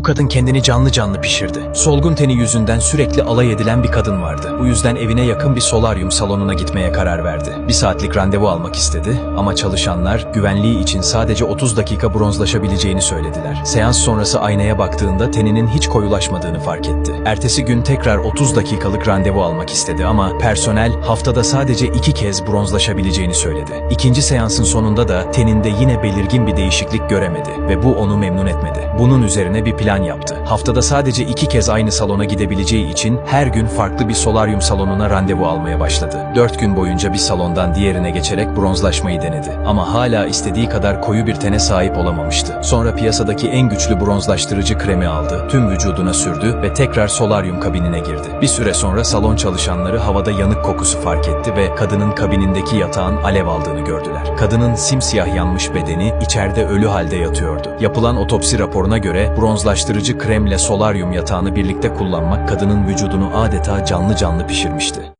Bu kadın kendini canlı canlı pişirdi. Solgun teni yüzünden sürekli alay edilen bir kadın vardı. Bu yüzden evine yakın bir solaryum salonuna gitmeye karar verdi. Bir saatlik randevu almak istedi ama çalışanlar güvenliği için sadece 30 dakika bronzlaşabileceğini söylediler. Seans sonrası aynaya baktığında teninin hiç koyulaşmadığını fark etti. Ertesi gün tekrar 30 dakikalık randevu almak istedi ama personel haftada sadece iki kez bronzlaşabileceğini söyledi. İkinci seansın sonunda da teninde yine belirgin bir değişiklik göremedi ve bu onu memnun etmedi. Bunun üzerine bir plan yaptı. Haftada sadece iki kez aynı salona gidebileceği için her gün farklı bir solaryum salonuna randevu almaya başladı. Dört gün boyunca bir salondan diğerine geçerek bronzlaşmayı denedi. Ama hala istediği kadar koyu bir tene sahip olamamıştı. Sonra piyasadaki en güçlü bronzlaştırıcı kremi aldı, tüm vücuduna sürdü ve tekrar solaryum kabinine girdi. Bir süre sonra salon çalışanları havada yanık kokusu fark etti ve kadının kabinindeki yatağın alev aldığını gördüler. Kadının simsiyah yanmış bedeni içeride ölü halde yatıyordu. Yapılan otopsi raporuna göre bronzlaştırıcı kremle solaryum yatağını birlikte kullanmak kadının vücudunu adeta canlı canlı pişirmişti.